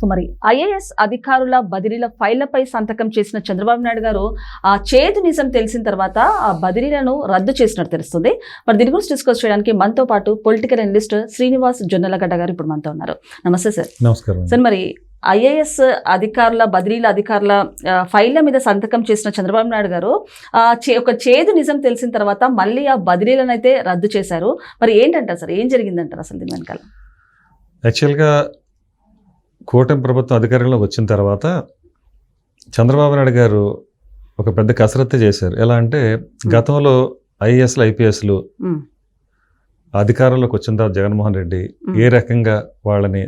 So మరి IAS అధికారుల బదిలీల ఫైళ్ళపై సంతకం చేసిన చంద్రబాబు నాయుడు గారు ఆ చేదు నిజం తెలిసిన తర్వాత ఆ బదిలీలను రద్దు చేసినట్టు తెలుస్తుంది. మరి దీని గురించి డిస్కస్ చేయడానికి మనతో పాటు పొలిటికల్ అనలిస్ట్ శ్రీనివాస్ జొన్నలగడ్డ గారు ఇప్పుడు మనతో ఉన్నారు. నమస్తే సార్. నమస్కారం సార్ మరి ఐఏఎస్ అధికారుల బదిలీల అధికారుల ఫైళ్ళ మీద సంతకం చేసిన చంద్రబాబు నాయుడు గారు ఆ, చే- ఒక చేదు నిజం తెలిసిన తర్వాత మళ్ళీ ఆ బదిలీలను అయితే రద్దు చేశారు. మరి ఏంటంటారు సార్? ఏం జరిగిందంటారు అసలు దీని వెనకాల? యాక్చువల్గా కూటమి ప్రభుత్వం అధికారంలోకి వచ్చిన తర్వాత చంద్రబాబు నాయుడు గారు ఒక పెద్ద కసరత్తు చేశారు. ఎలా అంటే గతంలో ఐఏఎస్లు ఐపీఎస్లు అధికారంలోకి వచ్చిన తర్వాత జగన్మోహన్ రెడ్డి ఏ రకంగా వాళ్ళని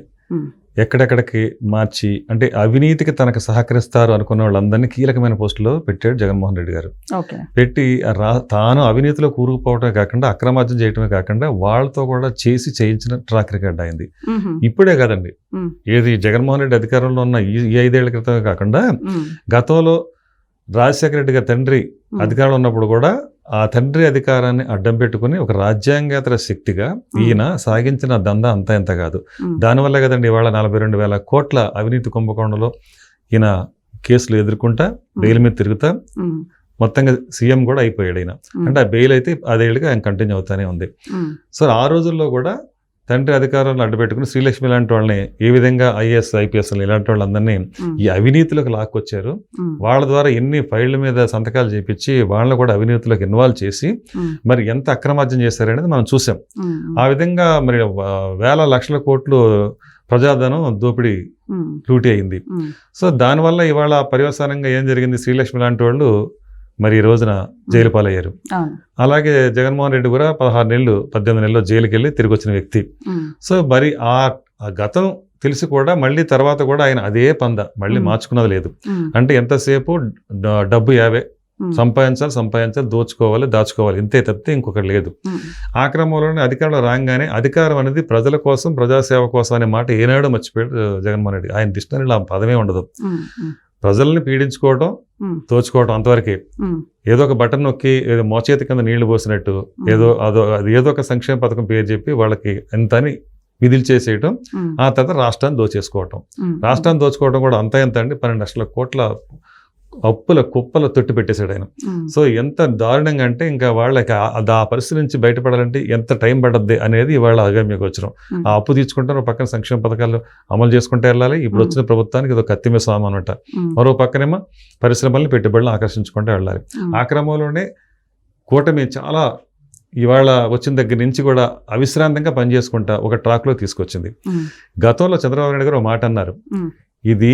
ఎక్కడెక్కడికి మార్చి అంటే అవినీతికి తనకు సహకరిస్తారు అనుకున్న వాళ్ళందరినీ కీలకమైన పోస్టులో పెట్టాడు జగన్మోహన్ రెడ్డి గారు. పెట్టి తాను అవినీతిలో కూరుకుపోవడమే కాకుండా అక్రమార్జన చేయడమే కాకుండా వాళ్ళతో కూడా చేసి చేయించిన ట్రాక్ రికార్డ్ అయింది. ఇప్పుడే కాదండి. ఏది జగన్మోహన్ రెడ్డి అధికారంలో ఉన్న ఈ ఐదేళ్ళ క్రితమే కాకుండా గతంలో రాజశేఖర రెడ్డి గారి తండ్రి అధికారంలో ఉన్నప్పుడు కూడా ఆ తండ్రి అధికారాన్ని అడ్డం పెట్టుకుని ఒక రాజ్యాంగేతర శక్తిగా ఈయన సాగించిన దందా అంతా ఇంత కాదు. దానివల్ల కదండి ఇవాళ నలభై రెండు వేల కోట్ల అవినీతి కుంభకోణంలో ఈయన కేసులు ఎదుర్కొంటా బెయిల్ మీద తిరుగుతా మొత్తంగా సీఎం కూడా అయిపోయాడు ఈయన. ఉమ్, అంటే ఆ బెయిల్ అయితే అదేళ్ళుగా ఆయన కంటిన్యూ అవుతానే ఉంది. సో ఆ రోజుల్లో కూడా తండ్రి అధికారాలను అడ్డుపెట్టుకుని శ్రీలక్ష్మి లాంటి వాళ్ళని ఏ విధంగా ఐఏఎస్ ఐపీఎస్ ఇలాంటి వాళ్ళందరినీ ఈ అవినీతిలోకి లాక్కొచ్చారు. వాళ్ళ ద్వారా ఎన్ని ఫైళ్ళ మీద సంతకాలు చేపించి వాళ్ళని కూడా అవినీతిలోకి ఇన్వాల్వ్ చేసి మరి ఎంత అక్రమార్జన చేశారనేది మనం చూసాం. ఆ విధంగా మరి వేల లక్షల కోట్లు ప్రజాధనం దోపిడీ లూటీ అయింది. సో దానివల్ల ఇవాళ పర్యవసానంగా ఏం జరిగింది? శ్రీలక్ష్మి లాంటి వాళ్ళు మరి ఈ రోజున జైలు పాలయ్యారు. అలాగే జగన్మోహన్ రెడ్డి కూడా పదహారు నెలలు పద్దెనిమిది నెలలు జైలుకి వెళ్ళి తిరిగి వచ్చిన వ్యక్తి సో మరి ఆ గతం తెలిసి కూడా మళ్ళీ తర్వాత కూడా ఆయన అదే పంద మళ్ళీ. మార్చుకున్నది లేదు. అంటే ఎంతసేపు డబ్బు యావే. సంపాదించాలి సంపాదించాలి దోచుకోవాలి దాచుకోవాలి. ఇంతే తప్పితే ఇంకొకటి లేదు. ఆ క్రమంలోనే అధికారంలో రాగానే అధికారం అనేది ప్రజల కోసం ప్రజాసేవ కోసం అనే మాట ఏనాడో మర్చిపోయాడు జగన్మోహన్ రెడ్డి. ఆయన డిక్షనరీలో ఆ పదమే ఉండదు. ప్రజల్ని పీడించుకోవడం ఉమ్, దోచుకోవడం అంతవరకే. ఏదో ఒక బటన్ నొక్కి ఏదో మోచేతి కింద నీళ్ళు పోసినట్టు ఏదో అదో అది ఏదో ఒక సంక్షేమ పథకం పేరు చెప్పి వాళ్ళకి ఎంత అని విధులు చేసేయటం ఆ తర్వాత రాష్ట్రాన్ని దోచేసుకోవటం. రాష్ట్రాన్ని దోచుకోవడం కూడా అంత ఎంత అండి? పన్నెండు లక్షల కోట్ల అప్పుల కుప్పల తొట్టి పెట్టేశాడు ఆయన. సో ఎంత దారుణంగా అంటే ఇంకా వాళ్ళకి ఆ- పరిస్థితి నుంచి బయటపడాలంటే ఎంత టైం పడద్ది అనేది ఇవాళ అగమ్యకు వచ్చినాం ఆ అప్పు తీసుకుంటారు పక్కన సంక్షేమ పథకాలు అమలు చేసుకుంటే వెళ్ళాలి. ఇప్పుడు వచ్చిన ప్రభుత్వానికి ఏదో కత్తిమే స్వామి అనమాట మరో పక్కనేమో పరిశ్రమల్ని పెట్టుబడులను ఆకర్షించుకుంటూ వెళ్ళాలి. ఆ. క్రమంలోనే కూటమి చాలా ఇవాళ వచ్చిన దగ్గర నుంచి కూడా అవిశ్రాంతంగా పనిచేసుకుంటా ఒక ట్రాక్లో తీసుకొచ్చింది. గతంలో చంద్రబాబు నాయుడు గారు ఒక మాట అన్నారు. ఇది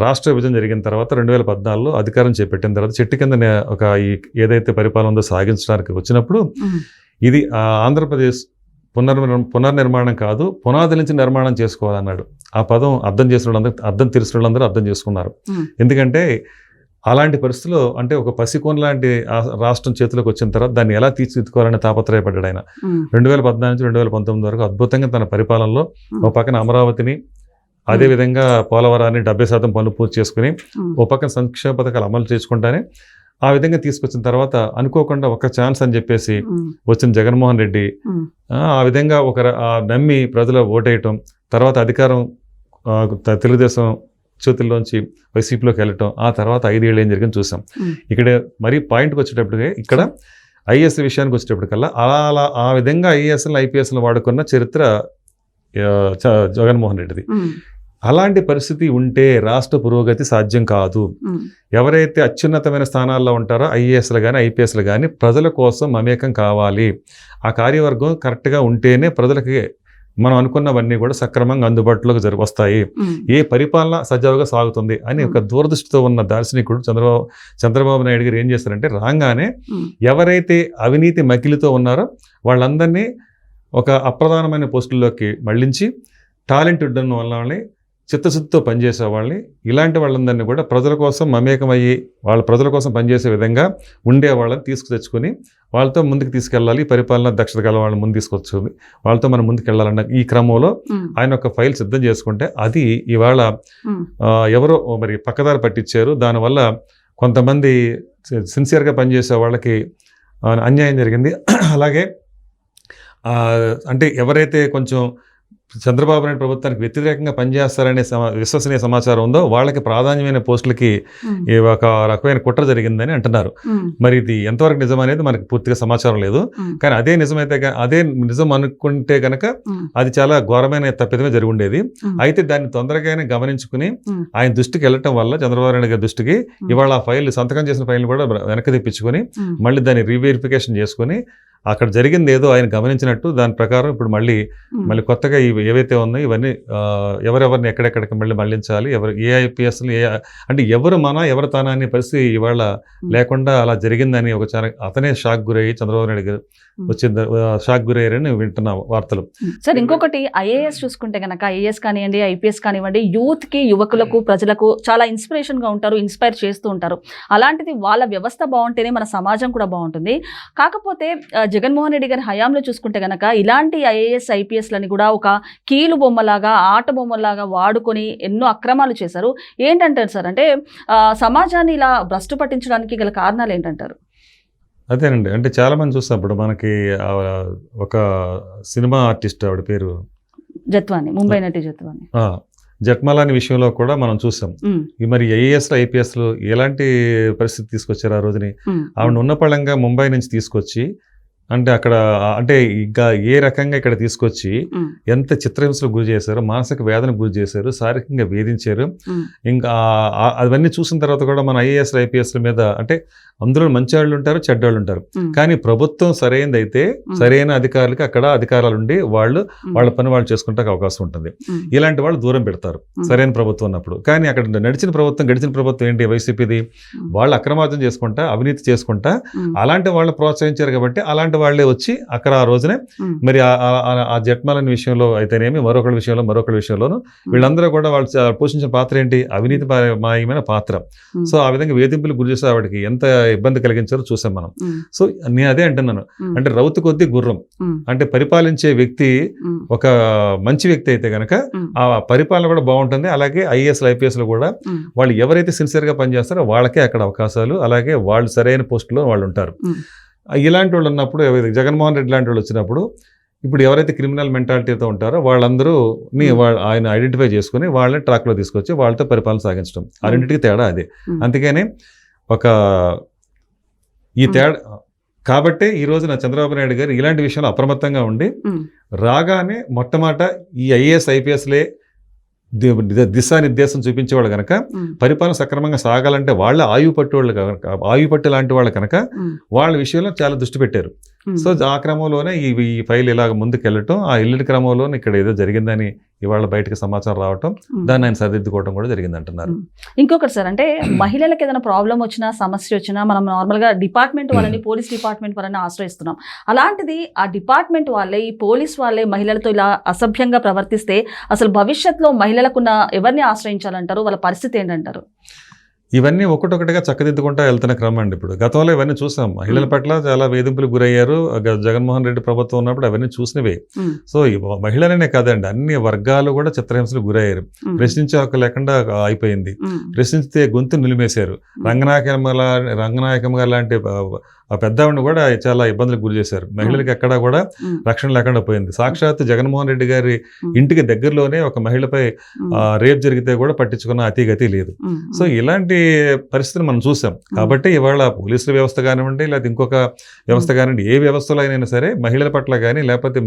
రాష్ట్ర విభజన జరిగిన తర్వాత రెండు వేల పద్నాలుగులో అధికారం చేపట్టిన తర్వాత చెట్టు కింద ఒక ఈ ఏదైతే పరిపాలన ఉందో సాగించడానికి వచ్చినప్పుడు ఇది ఆ, ఆంధ్రప్రదేశ్ పునర్నిర్మ పునర్నిర్మాణం కాదు పునాది నుంచి నిర్మాణం చేసుకోవాలన్నాడు. ఆ పదం అర్థం చేసిన వాళ్ళందరూ అర్థం తెలిసిన వాళ్ళందరూ అర్థం చేసుకున్నారు. ఎందుకంటే అలాంటి పరిస్థితుల్లో అంటే ఒక పసికోన్ లాంటి రాష్ట్రం చేతిలోకి వచ్చిన తర్వాత దాన్ని ఎలా తీర్చిదిద్దుకోవాలని తాపత్రయపడ్డాడు ఆయన. రెండు వేల పద్నాలుగు నుంచి రెండు వేల పంతొమ్మిది వరకు అద్భుతంగా తన పరిపాలనలో ఒక పక్కన అమరావతిని అదే విధంగా పోలవరాన్ని డెబ్బై శాతం పనులు పూర్తి చేసుకుని ఓ పక్కన సంక్షేమ పథకాలు అమలు చేసుకుంటానే ఆ విధంగా తీసుకొచ్చిన తర్వాత అనుకోకుండా ఒక ఛాన్స్ అని చెప్పేసి వచ్చిన జగన్మోహన్ రెడ్డి ఆ విధంగా ఒక నమ్మి ప్రజలు ఓటేయటం తర్వాత అధికారం తెలుగుదేశం చేతుల్లోంచి వైసీపీలోకి వెళ్ళటం ఆ తర్వాత ఐదేళ్ళు ఏం జరిగింది చూసాం. ఇక్కడ మరి పాయింట్కి వచ్చేటప్పటికే ఇక్కడ ఐఏఎస్ విషయానికి వచ్చేటప్పటికల్లా అలా అలా ఆ విధంగా ఐఏఎస్ఎల్ ఐపీఎస్లు వాడుకున్న చరిత్ర జగన్మోహన్ రెడ్డిది. అలాంటి పరిస్థితి ఉంటే రాష్ట్ర పురోగతి సాధ్యం కాదు. ఎవరైతే అత్యున్నతమైన స్థానాల్లో ఉంటారో ఐఏఎస్లు కానీ ఐపీఎస్లు కానీ ప్రజల కోసం మమేకం కావాలి. ఆ కార్యవర్గం కరెక్ట్గా ఉంటేనే ప్రజలకి మనం అనుకున్నవన్నీ కూడా సక్రమంగా అందుబాటులోకి జరి వస్తాయి. ఏ పరిపాలన సజావుగా సాగుతుంది అని ఒక దూరదృష్టితో ఉన్న దార్శనికుడు చంద్రబాబు చంద్రబాబు నాయుడు గారు ఏం చేస్తారంటే రాగానే ఎవరైతే అవినీతి మకిలితో ఉన్నారో వాళ్ళందరినీ ఒక అప్రధానమైన పోస్టుల్లోకి మళ్ళించి టాలెంట్ ఉన్న వాళ్ళని చిత్తశుద్ధితో పనిచేసే వాళ్ళని ఇలాంటి వాళ్ళందరినీ కూడా ప్రజల కోసం మమేకమయ్యి వాళ్ళ ప్రజల కోసం పనిచేసే విధంగా ఉండే వాళ్ళని తీసుకు తెచ్చుకొని వాళ్ళతో ముందుకు తీసుకెళ్ళాలి. పరిపాలన దక్షత గల వాళ్ళని ముందు తీసుకొచ్చుంది వాళ్ళతో మనం ముందుకు వెళ్ళాలన్న ఈ క్రమంలో ఆయన ఒక ఫైల్ సిద్ధం చేసుకుంటే అది ఇవాళ ఎవరో మరి పక్కదారి పట్టించారు. దానివల్ల కొంతమంది సిన్సియర్గా పనిచేసే వాళ్ళకి అన్యాయం జరిగింది. అలాగే అంటే ఎవరైతే కొంచెం చంద్రబాబు నాయుడు ప్రభుత్వానికి వ్యతిరేకంగా పనిచేస్తారనే సమా విశ్వసనీయ సమాచారం ఉందో వాళ్ళకి ప్రాధాన్యమైన పోస్టులకి ఒక రకమైన కుట్ర జరిగిందని అంటున్నారు. మరి ఇది ఎంతవరకు నిజం అనేది మనకి పూర్తిగా సమాచారం లేదు. కానీ అదే నిజమైతే అదే నిజం అనుకుంటే గనక ఉమ్, అది చాలా ఘోరమైన తప్పిదమే జరిగి ఉండేది. అయితే దాన్ని తొందరగానే గమనించుకుని. ఆయన దృష్టికి వెళ్ళటం వల్ల చంద్రబాబు నాయుడు గారి దృష్టికి. ఇవాళ ఆ ఫైల్ సంతకం చేసిన ఫైల్ కూడా వెనక్కి తెప్పించుకొని మళ్ళీ దాన్ని రీవెరిఫికేషన్ చేసుకొని అక్కడ జరిగింది ఏదో ఆయన గమనించినట్టు దాని ప్రకారం ఇప్పుడు మళ్ళీ. మళ్ళీ కొత్తగా ఇవి ఏవైతే ఉన్నాయో ఇవన్నీ ఎవరెవరిని ఎక్కడెక్కడికి మళ్ళీ మళ్ళించాలి ఎవరు ఏ ఐపీఎస్లు ఏ అంటే ఎవరు మన ఎవరు తానా అనే పరిస్థితి ఇవాళ లేకుండా అలా జరిగిందని ఒక చాలా అతనే షాక్ గురయ్యి చంద్రబాబు నాయుడు గారు. వచ్చింది షాక్ గురయ్యారని వింటున్నాం వార్తలు. సార్ ఇంకొకటి ఐఏఎస్ చూసుకుంటే కనుక ఐఏఎస్ కానివ్వండి ఐపీఎస్ కానివ్వండి యూత్కి యువకులకు ప్రజలకు చాలా ఇన్స్పిరేషన్గా ఉంటారు ఇన్స్పైర్ చేస్తూ ఉంటారు. అలాంటిది వాళ్ళ వ్యవస్థ బాగుంటేనే మన సమాజం కూడా బాగుంటుంది. కాకపోతే జగన్మోహన్ రెడ్డి గారి హయాంలో చూసుకుంటే కనుక ఇలాంటి ఐఏఎస్ ఐపీఎస్లని కూడా ఒక కీలు బొమ్మలాగా ఆట బొమ్మలాగా వాడుకొని ఎన్నో అక్రమాలు చేశారు. ఏంటంటారు సార్? అంటే సమాజాన్ని ఇలా భ్రష్టు పట్టించడానికి గల కారణాలు ఏంటంటారు? అదేనండి. అంటే చాలా మంది చూస్తాం ఇప్పుడు మనకి ఒక సినిమా ఆర్టిస్ట్ ఆవిడ పేరు జత్వాని ముంబై నటి జత్వాని. జట్మాలాని విషయంలో కూడా మనం చూసాం. మరి ఐఏఎస్ ఐపీఎస్లు ఎలాంటి పరిస్థితి తీసుకొచ్చారు ఆ రోజుని? ఆవిడ ఉన్న పళంగా ముంబై నుంచి తీసుకొచ్చి అంటే అక్కడ అంటే ఇంకా ఏ రకంగా ఇక్కడ తీసుకొచ్చి ఎంత చిత్రహింసలకు గురి చేశారు మానసిక వేదనకు గురి చేశారు శారీరకంగా వేధించారు. ఇంకా అవన్నీ చూసిన తర్వాత కూడా మన ఐఏఎస్ ఐపీఎస్ల మీద అంటే అందులో మంచి వాళ్ళు ఉంటారు చెడ్డవాళ్ళు ఉంటారు. కానీ ప్రభుత్వం సరైనది అయితే. సరైన అధికారులకి అక్కడ అధికారాలు ఉండి వాళ్ళు వాళ్ళ పని వాళ్ళు చేసుకుంటే అవకాశం ఉంటుంది. ఇలాంటి వాళ్ళు దూరం పెడతారు. సరైన ప్రభుత్వం ఉన్నప్పుడు. కానీ అక్కడ నడిచిన ప్రభుత్వం గడిచిన ప్రభుత్వం ఏంటి వైసీపీది. వాళ్ళు అక్రమార్జన చేసుకుంటా అవినీతి చేసుకుంటా అలాంటి వాళ్ళు ప్రోత్సహించారు కాబట్టి అలాంటి వాళ్ళే వచ్చి అక్కడ ఆ రోజునే మరి ఆ- జట్మాలని విషయంలో అయితేనేమి మరొకరి విషయంలో మరొకరి విషయంలోను వీళ్ళందరూ కూడా వాళ్ళు పోషించిన పాత్ర ఏంటి? అవినీతి మాయమైన పాత్ర. సో ఆ విధంగా వేధింపులు గురి చేసే ఆవిడకి ఎంత ఇబ్బంది కలిగించారో చూసాం మనం. సో నేను అదే అంటున్నాను. అంటే రౌతు కొద్ది గుర్రం. అంటే పరిపాలించే వ్యక్తి ఒక మంచి వ్యక్తి అయితే కనుక ఆ పరిపాలన కూడా బాగుంటుంది. అలాగే ఐఏఎస్ ఐపీఎస్లు కూడా వాళ్ళు ఎవరైతే సిన్సియర్గా పనిచేస్తారో వాళ్ళకే అక్కడ అవకాశాలు. అలాగే వాళ్ళు సరైన పోస్టులో వాళ్ళు ఉంటారు. ఇలాంటి వాళ్ళు ఉన్నప్పుడు ఎవరైతే జగన్మోహన్ రెడ్డి లాంటి వాళ్ళు వచ్చినప్పుడు ఇప్పుడు ఎవరైతే క్రిమినల్ మెంటాలిటీతో ఉంటారో వాళ్ళందరూ. వాళ్ళ ఆయన ఐడెంటిఫై చేసుకుని వాళ్ళని ట్రాక్లో తీసుకొచ్చి వాళ్ళతో పరిపాలన సాగించడం ఆ రెండింటికి తేడా అదే. అందుకని ఒక ఈ. తేడా కాబట్టే ఈ రోజున చంద్రబాబు నాయుడు గారు ఇలాంటి విషయంలో అప్రమత్తంగా ఉండి రాగానే మొట్టమొదట ఈ ఐఏఎస్ ఐపీఎస్లే దిశానిర్దేశం చూపించేవాళ్ళు కనుక పరిపాలన సక్రమంగా సాగాలంటే వాళ్ళ ఆయువు పట్టు వాళ్ళు కనుక ఆయువు పట్టు లాంటి వాళ్ళు కనుక వాళ్ళ విషయంలో చాలా దృష్టి పెట్టారు. సో ఆ క్రమంలోనే ఈ ఈ ఫైల్ ఇలాగ ముందుకు వెళ్ళటం ఆ ఇల్లు క్రమంలోనే ఇక్కడ ఏదో జరిగిందని ఇవాళ బయటకు సమాచారం రావటం. దాన్ని ఆయన సరిదిద్దుకోవడం కూడా జరిగింది అంటున్నారు ఇంకొకటి సార్ అంటే మహిళలకు ఏదైనా ప్రాబ్లం వచ్చినా సమస్య వచ్చినా మనం నార్మల్గా డిపార్ట్మెంట్ వాళ్ళని పోలీస్ డిపార్ట్మెంట్ వాళ్ళని ఆశ్రయిస్తున్నాం. అలాంటిది ఆ డిపార్ట్మెంట్ వాళ్ళే ఈ పోలీస్ వాళ్ళే మహిళలతో ఇలా అసభ్యంగా ప్రవర్తిస్తే అసలు భవిష్యత్తులో మహిళలకున్న ఎవరిని ఆశ్రయించాలంటారు? వాళ్ళ పరిస్థితి ఏంటంటారు? ఇవన్నీ ఒకటొకటిగా చక్కదిద్దుకుంటా వెళ్తున్న క్రమం అండి ఇప్పుడు. గతంలో ఇవన్నీ చూసాం. మహిళల పట్ల చాలా వేధింపులు గురయ్యారు. జగన్మోహన్ రెడ్డి ప్రభుత్వం ఉన్నప్పుడు అవన్నీ చూసినవే. సో మహిళలనే కాదండి అన్ని వర్గాలు కూడా చిత్రహింసలు గురయ్యారు. ప్రశ్నించే హక్కు లేకుండా అయిపోయింది. ప్రశ్నిస్తే గొంతు నిలిమేశారు. రంగనాయకమ్మ రంగనాయకమ్మ గారు లాంటి ఆ- పెద్దవాడిని కూడా చాలా ఇబ్బందులకు గురి చేశారు. మహిళలకు ఎక్కడా కూడా రక్షణ లేకుండా పోయింది. సాక్షాత్ జగన్మోహన్ రెడ్డి గారి. ఇంటికి దగ్గరలోనే ఒక మహిళపై రేప్ జరిగితే కూడా పట్టించుకున్న అతిగతి లేదు. సో ఇలాంటి పరిస్థితిని మనం చూసాం. కాబట్టి ఇవాళ పోలీసుల వ్యవస్థ కానివ్వండి లేకపోతే ఇంకొక వ్యవస్థ కానివ్వండి ఏ వ్యవస్థలో అయినా సరే మహిళల పట్ల కానీ లేకపోతే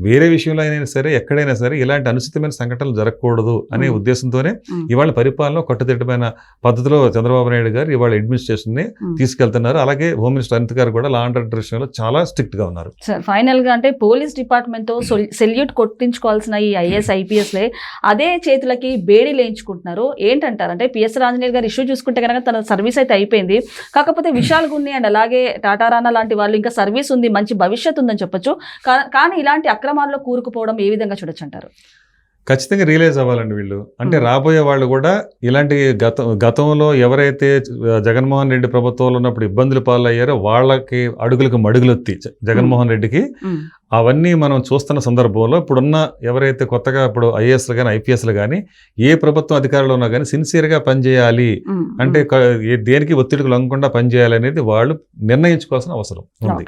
వేరే విషయంలో అయినా సరే ఎక్కడైనా సరే ఇలాంటి అనుచితమైన సంఘటనలు జరగకూడదు అనే. ఉద్దేశంతోనే ఇవాళ పరిపాలన కట్టుదిట్టమైన పద్ధతిలో చంద్రబాబు నాయుడు గారు ఇవాళ అడ్మినిస్ట్రేషన్ని ఉమ్. తీసుకెళ్తున్నారు. అలాగే హోమ్ మినిస్టర్ అనిత్ గారు కూడా లా అండ్ ఆర్డర్ విషయంలో చాలా స్ట్రిక్ట్గా ఉన్నారు. సార్ ఫైనల్గా అంటే పోలీస్ డిపార్ట్మెంట్తో సెల్యూట్ కొట్టించుకోవాల్సిన ఈ ఐఏఎస్ ఐపీఎస్లే అదే చేతులకి బేడీ లేయించుకుంటున్నారు ఏంటంటారు? అంటే పిఎస్ రాజనీర్ గారు ఇష్యూ చూసుకుంటే కనుక తన సర్వీస్ అయితే అయిపోయింది. కాకపోతే విశాల్ గున్ని అండ్ అలాగే టాటా రాణా లాంటి వాళ్ళు ఇంకా సర్వీస్ ఉంది మంచి భవిష్యత్తు ఉందని చెప్పొచ్చు. కానీ ఇలాంటి అక్రమాల్లో కూరుకుపోవడం ఏ విధంగా చూడొచ్చు అంటారు? ఖచ్చితంగా రియలైజ్ అవ్వాలండి వీళ్ళు. అంటే. రాబోయే వాళ్ళు కూడా ఇలాంటి గత గతంలో ఎవరైతే జగన్మోహన్ రెడ్డి ప్రభుత్వంలో ఉన్నప్పుడు ఇబ్బందులు పాలయ్యారో వాళ్ళకి అడుగులకు మడుగులొత్తి జగన్మోహన్ రెడ్డికి అవన్నీ మనం చూస్తున్న సందర్భంలో ఇప్పుడున్న ఎవరైతే కొత్తగా ఇప్పుడు ఐఏఎస్లు కానీ ఐపీఎస్లు కానీ ఏ ప్రభుత్వం అధికారంలో ఉన్నా కానీ సిన్సియర్గా పనిచేయాలి అంటే దేనికి ఒత్తిడికి లొంగకుండా పనిచేయాలి అనేది వాళ్ళు నిర్ణయించుకోవాల్సిన అవసరం ఉంది.